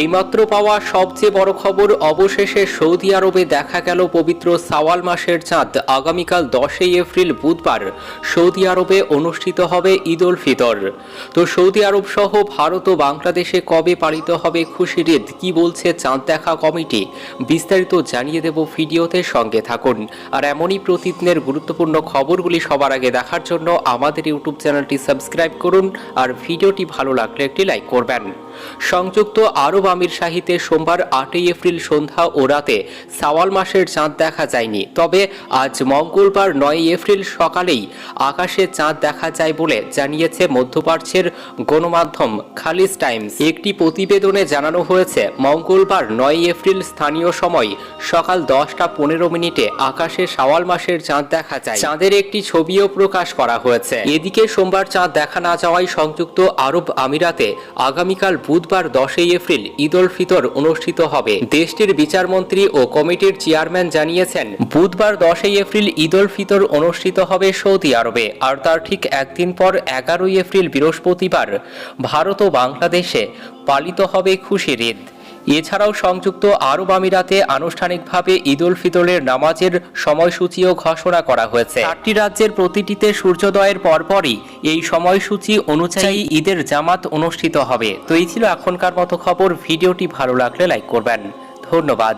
এইমাত্র পাওয়া সবচেয়ে বড় খবর, অবশেষে সৌদি আরবে দেখা গেল পবিত্র সাওয়াল মাসের চাঁদ, আগামীকাল দশই এপ্রিল বুধবার। সৌদি আরবে অনুষ্ঠিত হবে ঈদ উল ফিতর। তো সৌদি আরব সহ ভারত ও বাংলাদেশে কবে পালিত হবে খুশির ঈদ? কি বলছে চাঁদ দেখা কমিটি? বিস্তারিত জানিয়ে দেব ভিডিওতে সঙ্গে থাকুন। আর এমনই প্রতিদিনের গুরুত্বপূর্ণ খবরগুলি সবার আগে দেখার জন্য আমাদের ইউটিউব চ্যানেলটি সাবস্ক্রাইব করুন আর ভিডিওটি ভালো লাগলে একটি লাইক করবেন। সংযুক্ত আরব আমির শাহিতে সোমবার আটই এপ্রিল সন্ধ্যা ও রাতে সাওয়াল মাসের চাঁদ দেখা যায়নি। তবে আজ মঙ্গলবার নয় এপ্রিল সকালেই আকাশে চাঁদ দেখা যায় বলে জানিয়েছে মধ্যপ্রাচ্যের গণমাধ্যম খালিজ টাইমস। একটি প্রতিবেদনে জানানো হয়েছে, মঙ্গলবার নয় এপ্রিল স্থানীয় সময় সকাল দশটা পনেরো মিনিটে আকাশে সাওয়াল মাসের চাঁদ দেখা যায়। চাঁদের একটি ছবিও প্রকাশ করা হয়েছে। এদিকে সোমবার চাঁদ দেখা না যাওয়ায় সংযুক্ত আরব আমিরাতে আগামীকাল বুধবার দশই এপ্রিল ঈদ উল ফিতর অনুষ্ঠিত হবে। দেশটির বিচারমন্ত্রী ও কমিটির চেয়ারম্যান জানিয়েছেন, বুধবার দশই এপ্রিল ঈদ উল ফিতর অনুষ্ঠিত হবে সৌদি আরবে, আর তার ঠিক একদিন পর এগারোই এপ্রিল বৃহস্পতিবার ভারত ও বাংলাদেশে পালিত হবে খুশির ঈদ। এছাড়াও সংযুক্ত আরব আমিরাতে আনুষ্ঠানিকভাবে ঈদ উল ফিতরের নামাজের সময়সূচিও ঘোষণা করা হয়েছে। চারটি রাজ্যের প্রতিটিতে সূর্যোদয়ের পরপরই এই সময়সূচি অনুযায়ী ঈদের জামাত অনুষ্ঠিত হবে। তো এই ছিল এখনকার মতো খবর। ভিডিওটি ভালো লাগলে লাইক করবেন। ধন্যবাদ।